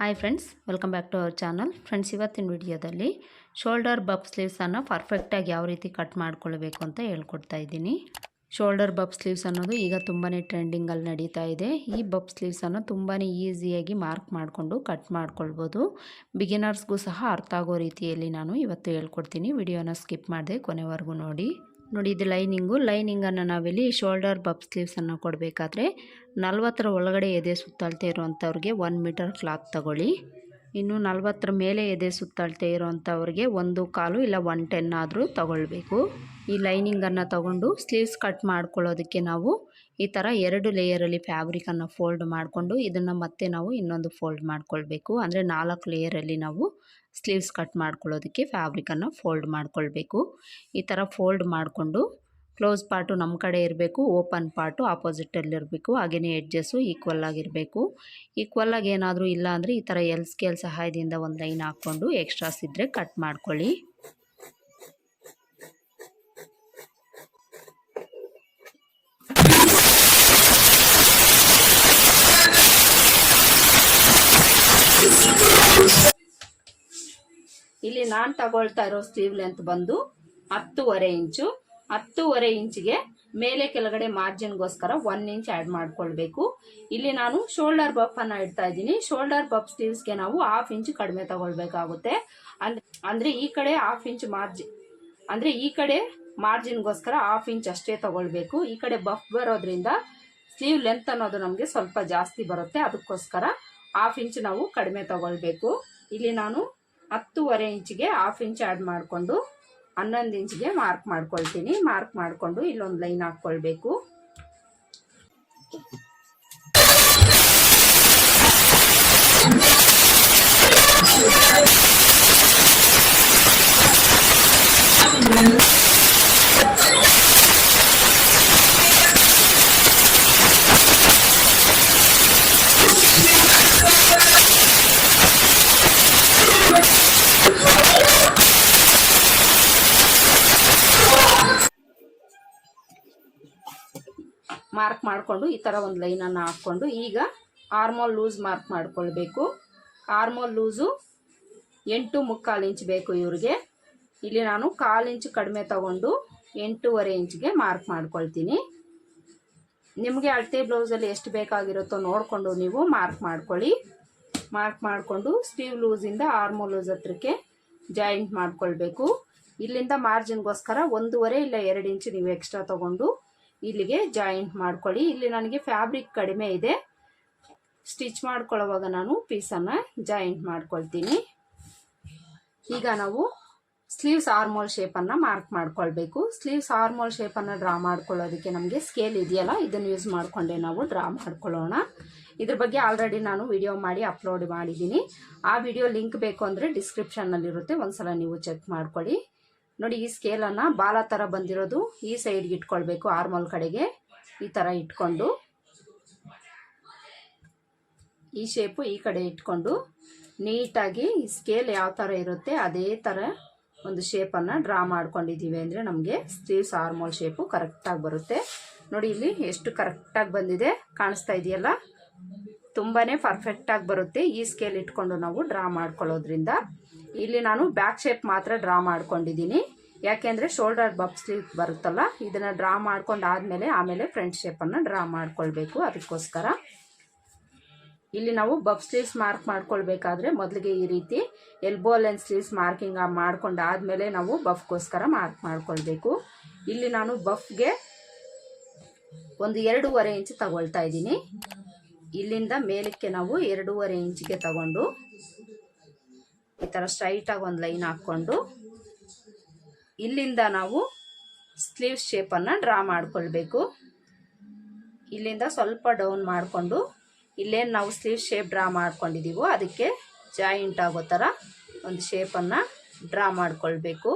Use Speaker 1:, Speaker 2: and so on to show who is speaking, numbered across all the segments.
Speaker 1: Hi friends welcome back to our channel friends ಇವತ್ತಿನ ವಿಡಿಯೋದಲ್ಲಿ shoulder ಬಬ್ ಸ್ಲೀವ್ಸನ್ನು ಪರ್ಫೆಕ್ಟಾಗಿ ಯಾವ ರೀತಿ ಕಟ್ ಮಾಡ್ಕೊಳ್ಬೇಕು ಅಂತ ಹೇಳ್ಕೊಡ್ತಾ ಇದ್ದೀನಿ. ಶೋಲ್ಡರ್ ಬಬ್ ಸ್ಲೀವ್ಸ್ ಅನ್ನೋದು ಈಗ ತುಂಬಾ ಟ್ರೆಂಡಿಂಗಲ್ಲಿ ನಡೀತಾ ಇದೆ. ಈ ಬಬ್ ಸ್ಲೀವ್ಸನ್ನು ತುಂಬಾ ಈಸಿಯಾಗಿ ಮಾರ್ಕ್ ಮಾಡಿಕೊಂಡು ಕಟ್ ಮಾಡ್ಕೊಳ್ಬೋದು. ಬಿಗಿನರ್ಸ್ಗೂ ಸಹ ಅರ್ಥ ಆಗೋ ರೀತಿಯಲ್ಲಿ ನಾನು ಇವತ್ತು ಹೇಳ್ಕೊಡ್ತೀನಿ. ವಿಡಿಯೋನ ಸ್ಕಿಪ್ ಮಾಡಿದೆ ಕೊನೆವರೆಗೂ ನೋಡಿ. ನೋಡಿ ಇದು ಲೈನಿಂಗು. ಲೈನಿಂಗನ್ನು ನಾವಿಲ್ಲಿ ಶೋಲ್ಡರ್ ಬಬ್ ಸ್ಲೀವ್ಸನ್ನು ಕೊಡಬೇಕಾದ್ರೆ ನಲ್ವತ್ತರ ಒಳಗಡೆ ಎದೆ ಸುತ್ತಳತೆ ಇರುವಂಥವ್ರಿಗೆ ಒನ್ ಮೀಟರ್ ಕ್ಲಾತ್ ತಗೊಳ್ಳಿ. ಇನ್ನು ನಲ್ವತ್ತರ ಮೇಲೆ ಎದೆ ಸುತ್ತಳತೆ ಇರೋವಂಥವ್ರಿಗೆ ಒಂದು ಕಾಲು ಇಲ್ಲ ಒನ್ ಟೆನ್ ಆದರೂ ತಗೊಳ್ಬೇಕು. ಈ ಲೈನಿಂಗನ್ನು ತಗೊಂಡು ಸ್ಲೀವ್ಸ್ ಕಟ್ ಮಾಡ್ಕೊಳ್ಳೋದಕ್ಕೆ ನಾವು ಈ ಥರ ಎರಡು ಲೇಯರಲ್ಲಿ ಫ್ಯಾಬ್ರಿಕನ್ನು ಫೋಲ್ಡ್ ಮಾಡಿಕೊಂಡು ಇದನ್ನು ಮತ್ತೆ ನಾವು ಇನ್ನೊಂದು ಫೋಲ್ಡ್ ಮಾಡ್ಕೊಳ್ಬೇಕು. ಅಂದರೆ ನಾಲ್ಕು ಲೇಯರಲ್ಲಿ ನಾವು ಸ್ಲೀವ್ಸ್ ಕಟ್ ಮಾಡ್ಕೊಳ್ಳೋದಕ್ಕೆ ಫ್ಯಾಬ್ರಿಕನ್ನು ಫೋಲ್ಡ್ ಮಾಡ್ಕೊಳ್ಬೇಕು. ಈ ಥರ ಫೋಲ್ಡ್ ಮಾಡಿಕೊಂಡು ಕ್ಲೋಸ್ ಪಾರ್ಟು ನಮ್ಮ ಕಡೆ ಇರಬೇಕು ಓಪನ್ ಪಾರ್ಟು ಆಪೋಸಿಟಲ್ಲಿರಬೇಕು ಹಾಗೆಯೇ ಎಡ್ಜಸ್ಸು ಈಕ್ವಲ್ ಆಗಿರಬೇಕು. ಈಕ್ವಲ್ ಆಗಿ ಏನಾದರೂ ಇಲ್ಲ ಅಂದರೆ ಈ ಥರ ಎಲ್ ಸ್ಕೇಲ್ ಸಹಾಯದಿಂದ ಒಂದು ಲೈನ್ ಹಾಕ್ಕೊಂಡು ಎಕ್ಸ್ಟ್ರಾಸ್ ಇದ್ದರೆ ಕಟ್ ಮಾಡ್ಕೊಳ್ಳಿ. ನಾನು ತಗೊಳ್ತಾ ಇರೋ ಸ್ಲೀವ್ ಲೆಂತ್ ಬಂದು ಹತ್ತುವರೆ ಇಂಚು. ಹತ್ತುವರೆ ಇಂಚಿಗೆ ಮೇಲೆ ಕೆಳಗಡೆ ಮಾರ್ಜಿನ್ಗೋಸ್ಕರ ಒನ್ ಇಂಚ್ ಆ್ಯಡ್ ಮಾಡ್ಕೊಳ್ಬೇಕು. ಇಲ್ಲಿ ನಾನು ಶೋಲ್ಡರ್ ಬಫ್ ಅನ್ನ ಇಡ್ತಾ ಇದ್ದೀನಿ. ಶೋಲ್ಡರ್ ಬಫ್ ಸ್ಲೀವ್ಸ್ಗೆ ನಾವು ಹಾಫ್ ಇಂಚ್ ಕಡಿಮೆ ತಗೊಳ್ಬೇಕಾಗುತ್ತೆ. ಅಂದ್ರೆ ಈ ಕಡೆ ಹಾಫ್ ಇಂಚ್ ಮಾರ್ಜಿನ್ ಅಂದ್ರೆ ಈ ಕಡೆ ಮಾರ್ಜಿನ್ಗೋಸ್ಕರ ಹಾಫ್ ಇಂಚ್ ಅಷ್ಟೇ ತಗೊಳ್ಬೇಕು. ಈ ಕಡೆ ಬಫ್ ಬರೋದ್ರಿಂದ ಸ್ಲೀವ್ ಲೆಂತ್ ಅನ್ನೋದು ನಮಗೆ ಸ್ವಲ್ಪ ಜಾಸ್ತಿ ಬರುತ್ತೆ. ಅದಕ್ಕೋಸ್ಕರ ಹಾಫ್ ಇಂಚ್ ನಾವು ಕಡಿಮೆ ತಗೊಳ್ಬೇಕು. ಇಲ್ಲಿ ನಾನು ಹತ್ತುವರೆ ಇಂಚಿಗೆ ಹಾಫ್ ಇಂಚ್ ಆ್ಯಡ್ ಮಾಡಿಕೊಂಡು ಹನ್ನೊಂದು ಇಂಚಿಗೆ ಮಾರ್ಕ್ ಮಾಡ್ಕೊಳ್ತೀನಿ. ಮಾರ್ಕ್ ಮಾಡಿಕೊಂಡು ಇಲ್ಲೊಂದು ಲೈನ್ ಹಾಕ್ಕೊಳ್ಬೇಕು. ಮಾರ್ಕ್ ಮಾಡಿಕೊಂಡು ಈ ಥರ ಒಂದು ಲೈನನ್ನು ಹಾಕ್ಕೊಂಡು ಈಗ ಆರ್ಮೋಲ್ ಲೂಸ್ ಮಾರ್ಕ್ ಮಾಡಿಕೊಳ್ಬೇಕು. ಆರ್ಮೋಲ್ ಲೂಸು ಎಂಟು ಮುಕ್ಕಾಲು ಇಂಚ್ ಬೇಕು ಇವ್ರಿಗೆ. ಇಲ್ಲಿ ನಾನು ಕಾಲು ಇಂಚು ಕಡಿಮೆ ತಗೊಂಡು ಎಂಟೂವರೆ ಇಂಚ್ಗೆ ಮಾರ್ಕ್ ಮಾಡ್ಕೊಳ್ತೀನಿ. ನಿಮಗೆ ಅಳತೆ ಬ್ಲೌಸಲ್ಲಿ ಎಷ್ಟು ಬೇಕಾಗಿರುತ್ತೋ ನೋಡಿಕೊಂಡು ನೀವು ಮಾರ್ಕ್ ಮಾಡ್ಕೊಳ್ಳಿ. ಮಾರ್ಕ್ ಮಾಡಿಕೊಂಡು ಸ್ಟೀವ್ ಲೂಸಿಂದ ಆರ್ಮೋಲ್ ಲೂಸ್ ಹತ್ರಕ್ಕೆ ಜಾಯಿಂಟ್ ಮಾಡಿಕೊಳ್ಬೇಕು. ಇಲ್ಲಿಂದ ಮಾರ್ಜಿನ್ಗೋಸ್ಕರ ಒಂದೂವರೆ ಇಲ್ಲ ಎರಡು ಇಂಚು ನೀವು ಎಕ್ಸ್ಟ್ರಾ ತಗೊಂಡು ಇಲ್ಲಿಗೆ ಜಾಯಿಂಟ್ ಮಾಡ್ಕೊಳ್ಳಿ. ಇಲ್ಲಿ ನನಗೆ ಫ್ಯಾಬ್ರಿಕ್ ಕಡಿಮೆ ಇದೆ. ಸ್ಟಿಚ್ ಮಾಡ್ಕೊಳ್ಳೋವಾಗ ನಾನು ಪೀಸನ್ನು ಜಾಯಿಂಟ್ ಮಾಡ್ಕೊಳ್ತೀನಿ. ಈಗ ನಾವು ಸ್ಲೀವ್ಸ್ ಆರ್ಮೋಲ್ ಶೇಪನ್ನು ಮಾರ್ಕ್ ಮಾಡ್ಕೊಳ್ಬೇಕು. ಸ್ಲೀವ್ಸ್ ಆರ್ಮೋಲ್ ಶೇಪನ್ನು ಡ್ರಾ ಮಾಡ್ಕೊಳ್ಳೋದಕ್ಕೆ ನಮಗೆ ಸ್ಕೇಲ್ ಇದೆಯಲ್ಲ, ಇದನ್ನು ಯೂಸ್ ಮಾಡಿಕೊಂಡೆ ನಾವು ಡ್ರಾ ಮಾಡ್ಕೊಳ್ಳೋಣ. ಇದ್ರ ಬಗ್ಗೆ ಆಲ್ರೆಡಿ ನಾನು ವಿಡಿಯೋ ಮಾಡಿ ಅಪ್ಲೋಡ್ ಮಾಡಿದ್ದೀನಿ. ಆ ವಿಡಿಯೋ ಲಿಂಕ್ ಬೇಕು ಅಂದರೆ ಡಿಸ್ಕ್ರಿಪ್ಷನ್ನಲ್ಲಿರುತ್ತೆ ಒಂದ್ಸಲ ನೀವು ಚೆಕ್ ಮಾಡ್ಕೊಳ್ಳಿ. ನೋಡಿ, ಈ ಸ್ಕೇಲನ್ನು ಬಾಲ ಥರ ಬಂದಿರೋದು ಈ ಸೈಡ್ಗೆ ಇಟ್ಕೊಳ್ಬೇಕು ಆರ್ಮಲ್ ಕಡೆಗೆ. ಈ ಥರ ಇಟ್ಕೊಂಡು, ಈ ಶೇಪು ಈ ಕಡೆ ಇಟ್ಕೊಂಡು ನೀಟಾಗಿ ಈ ಸ್ಕೇಲ್ ಯಾವ ಥರ ಇರುತ್ತೆ ಅದೇ ಥರ ಒಂದು ಶೇಪನ್ನು ಡ್ರಾ ಮಾಡ್ಕೊಂಡಿದ್ದೀವಿ ಅಂದರೆ ನಮಗೆ ಸ್ಲೀವ್ಸ್ ಆರ್ಮೋಲ್ ಶೇಪು ಕರೆಕ್ಟಾಗಿ ಬರುತ್ತೆ. ನೋಡಿ, ಇಲ್ಲಿ ಎಷ್ಟು ಕರೆಕ್ಟಾಗಿ ಬಂದಿದೆ ಕಾಣಿಸ್ತಾ ಇದೆಯಲ್ಲ? ತುಂಬಾ ಪರ್ಫೆಕ್ಟಾಗಿ ಬರುತ್ತೆ ಈ ಸ್ಕೇಲ್ ಇಟ್ಕೊಂಡು ನಾವು ಡ್ರಾ ಮಾಡ್ಕೊಳ್ಳೋದ್ರಿಂದ. ಇಲ್ಲಿ ನಾನು ಬ್ಯಾಕ್ ಶೇಪ್ ಮಾತ್ರ ಡ್ರಾ ಮಾಡ್ಕೊಂಡಿದ್ದೀನಿ. ಯಾಕೆಂದರೆ ಶೋಲ್ಡರ್ ಬಬ್ ಸ್ಲೀವ್ ಬರುತ್ತಲ್ಲ, ಇದನ್ನು ಡ್ರಾ ಮಾಡ್ಕೊಂಡು ಆದಮೇಲೆ ಆಮೇಲೆ ಫ್ರಂಟ್ ಶೇಪನ್ನು ಡ್ರಾ ಮಾಡ್ಕೊಳ್ಬೇಕು ಅದಕ್ಕೋಸ್ಕರ. ಇಲ್ಲಿ ನಾವು ಬಬ್ ಸ್ಲೀವ್ಸ್ ಮಾರ್ಕ್ ಮಾಡ್ಕೊಳ್ಬೇಕಾದ್ರೆ ಮೊದಲಿಗೆ ಈ ರೀತಿ ಎಲ್ಬೋ ಲೆನ್ ಸ್ಲೀವ್ಸ್ ಮಾರ್ಕಿಂಗ್ ಮಾಡ್ಕೊಂಡು ಆದಮೇಲೆ ನಾವು ಬಫ್ಗೋಸ್ಕರ ಮಾರ್ಕ್ ಮಾಡ್ಕೊಳ್ಬೇಕು. ಇಲ್ಲಿ ನಾನು ಬಫ್ಗೆ ಒಂದು ಎರಡೂವರೆ ಇಂಚ್ ತಗೊಳ್ತಾ ಇದ್ದೀನಿ. ಇಲ್ಲಿಂದ ಮೇಲಕ್ಕೆ ನಾವು ಎರಡೂವರೆ ಇಂಚಿಗೆ ತಗೊಂಡು ಈ ಥರ ಸ್ಟ್ರೈಟಾಗಿ ಒಂದು ಲೈನ್ ಹಾಕ್ಕೊಂಡು ಇಲ್ಲಿಂದ ನಾವು ಸ್ಲೀವ್ ಶೇಪನ್ನು ಡ್ರಾ ಮಾಡಿಕೊಳ್ಬೇಕು. ಇಲ್ಲಿಂದ ಸ್ವಲ್ಪ ಡೌನ್ ಮಾಡಿಕೊಂಡು ಇಲ್ಲೇನು ನಾವು ಸ್ಲೀವ್ ಶೇಪ್ ಡ್ರಾ ಮಾಡ್ಕೊಂಡಿದ್ದೀವೋ ಅದಕ್ಕೆ ಜಾಯಿಂಟ್ ಆಗೋ ಥರ ಒಂದು ಶೇಪನ್ನು ಡ್ರಾ ಮಾಡಿಕೊಳ್ಬೇಕು.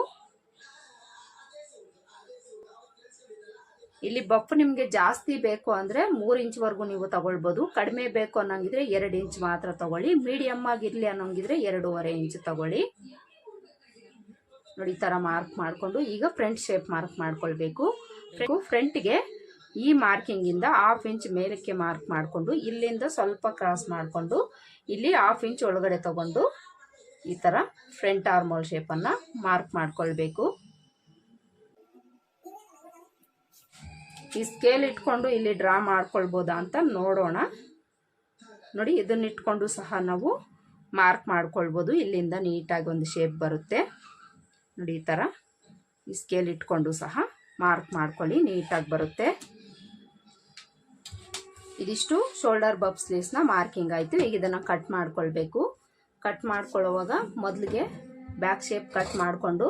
Speaker 1: ಇಲ್ಲಿ ಬಫ್ ನಿಮಗೆ ಜಾಸ್ತಿ ಬೇಕು ಅಂದರೆ ಮೂರು ಇಂಚ್ವರೆಗೂ ನೀವು ತಗೊಳ್ಬೋದು. ಕಡಿಮೆ ಬೇಕು ಅನ್ನೋಂಗಿದ್ರೆ ಎರಡು ಇಂಚ್ ಮಾತ್ರ ತಗೊಳ್ಳಿ. ಮೀಡಿಯಮ್ ಆಗಿರಲಿ ಅನ್ನೋಂಗಿದ್ರೆ ಎರಡೂವರೆ ಇಂಚ್ ತಗೊಳ್ಳಿ. ನೋಡಿ ಥರ ಮಾರ್ಕ್ ಮಾಡಿಕೊಂಡು ಈಗ ಫ್ರಂಟ್ ಶೇಪ್ ಮಾರ್ಕ್ ಮಾಡ್ಕೊಳ್ಬೇಕು. ಫ್ರಂಟ್ಗೆ ಈ ಮಾರ್ಕಿಂಗಿಂದ ಹಾಫ್ ಇಂಚ್ ಮೇಲಕ್ಕೆ ಮಾರ್ಕ್ ಮಾಡಿಕೊಂಡು ಇಲ್ಲಿಂದ ಸ್ವಲ್ಪ ಕ್ರಾಸ್ ಮಾಡಿಕೊಂಡು ಇಲ್ಲಿ ಹಾಫ್ ಇಂಚ್ ಒಳಗಡೆ ತಗೊಂಡು ಈ ಥರ ಫ್ರಂಟ್ ಆರ್ಮೋಲ್ ಶೇಪನ್ನು ಮಾರ್ಕ್ ಮಾಡ್ಕೊಳ್ಬೇಕು. ಈ ಸ್ಕೇಲ್ ಇಟ್ಕೊಂಡು ಇಲ್ಲಿ ಡ್ರಾ ಮಾಡ್ಕೊಳ್ಬೋದಾ ಅಂತ ನೋಡೋಣ. ನೋಡಿ, ಇದನ್ನ ಇಟ್ಕೊಂಡು ಸಹ ನಾವು ಮಾರ್ಕ್ ಮಾಡ್ಕೊಳ್ಬೋದು. ಇಲ್ಲಿಂದ ನೀಟಾಗಿ ಒಂದು ಶೇಪ್ ಬರುತ್ತೆ. ನೋಡಿ, ಈ ಥರ ಈ ಸ್ಕೇಲ್ ಇಟ್ಕೊಂಡು ಸಹ ಮಾರ್ಕ್ ಮಾಡ್ಕೊಳ್ಳಿ, ನೀಟಾಗಿ ಬರುತ್ತೆ. ಇದಿಷ್ಟು ಶೋಲ್ಡರ್ ಬಬ್ ಸ್ಲೀವ್ಸ್ನ ಮಾರ್ಕಿಂಗ್ ಆಯಿತು. ಈಗ ಇದನ್ನು ಕಟ್ ಮಾಡ್ಕೊಳ್ಬೇಕು. ಕಟ್ ಮಾಡ್ಕೊಳ್ಳುವಾಗ ಮೊದಲಿಗೆ ಬ್ಯಾಕ್ ಶೇಪ್ ಕಟ್ ಮಾಡಿಕೊಂಡು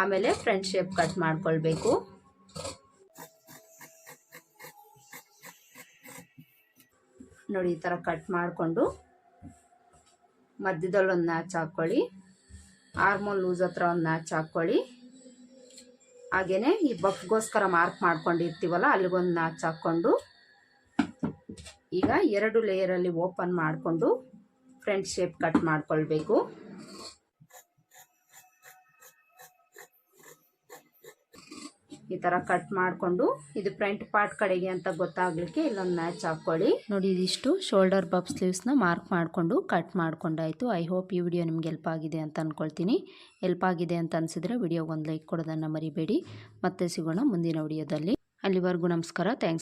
Speaker 1: ಆಮೇಲೆ ಫ್ರಂಟ್ ಶೇಪ್ ಕಟ್ ಮಾಡ್ಕೊಳ್ಬೇಕು. ನೋಡಿ, ಈ ಥರ ಕಟ್ ಮಾಡಿಕೊಂಡು ಮಧ್ಯದಲ್ಲಿ ಒಂದು ನ್ಯಾಚ್ ಹಾಕ್ಕೊಳ್ಳಿ ಆರ್ಮೋಲ್ ಲೂಸ್ ಹತ್ರ ಒಂದು ನ್ಯಾಚ್ ಹಾಕ್ಕೊಳ್ಳಿ ಹಾಗೆಯೇ ಈ ಬಫ್ಗೋಸ್ಕರ ಮಾರ್ಕ್ ಮಾಡ್ಕೊಂಡಿರ್ತೀವಲ್ಲ ಅಲ್ಲಿಗೊಂದು ನ್ಯಾಚ್ ಹಾಕ್ಕೊಂಡು ಈಗ ಎರಡು ಲೇಯರಲ್ಲಿ ಓಪನ್ ಮಾಡಿಕೊಂಡು ಫ್ರಂಟ್ ಶೇಪ್ ಕಟ್ ಮಾಡ್ಕೊಳ್ಬೇಕು. ಈ ತರ ಕಟ್ ಮಾಡಿಕೊಂಡು ಇದು ಫ್ರಂಟ್ ಪಾರ್ಟ್ ಕಡೆಗೆ ಅಂತ ಗೊತ್ತಾಗ್ಲಿಕ್ಕೆ ಇಲ್ಲೊಂದು ಮ್ಯಾಚ್ ಹಾಕ್ಕೊಳ್ಳಿ. ನೋಡಿ ಇದಿಷ್ಟು ಶೋಲ್ಡರ್ ಬಬ್ ಸ್ಲೀವ್ಸ್ನ ಮಾರ್ಕ್ ಮಾಡಿಕೊಂಡು ಕಟ್ ಮಾಡ್ಕೊಂಡಾಯಿತು. ಐ ಹೋಪ್ ಈ ವಿಡಿಯೋ ನಿಮ್ಗೆ ಹೆಲ್ಪ್ ಆಗಿದೆ ಅಂತ ಅಂದ್ಕೊಳ್ತೀನಿ ಹೆಲ್ಪ್ ಆಗಿದೆ ಅಂತ ಅನಿಸಿದ್ರೆ ವಿಡಿಯೋಗೆ ಒಂದು ಲೈಕ್ ಕೊಡೋದನ್ನು ಮರಿಬೇಡಿ. ಮತ್ತೆ ಸಿಗೋಣ ಮುಂದಿನ ವಿಡಿಯೋದಲ್ಲಿ ಅಲ್ಲಿವರೆಗೂ ನಮಸ್ಕಾರ. ಥ್ಯಾಂಕ್ಸ್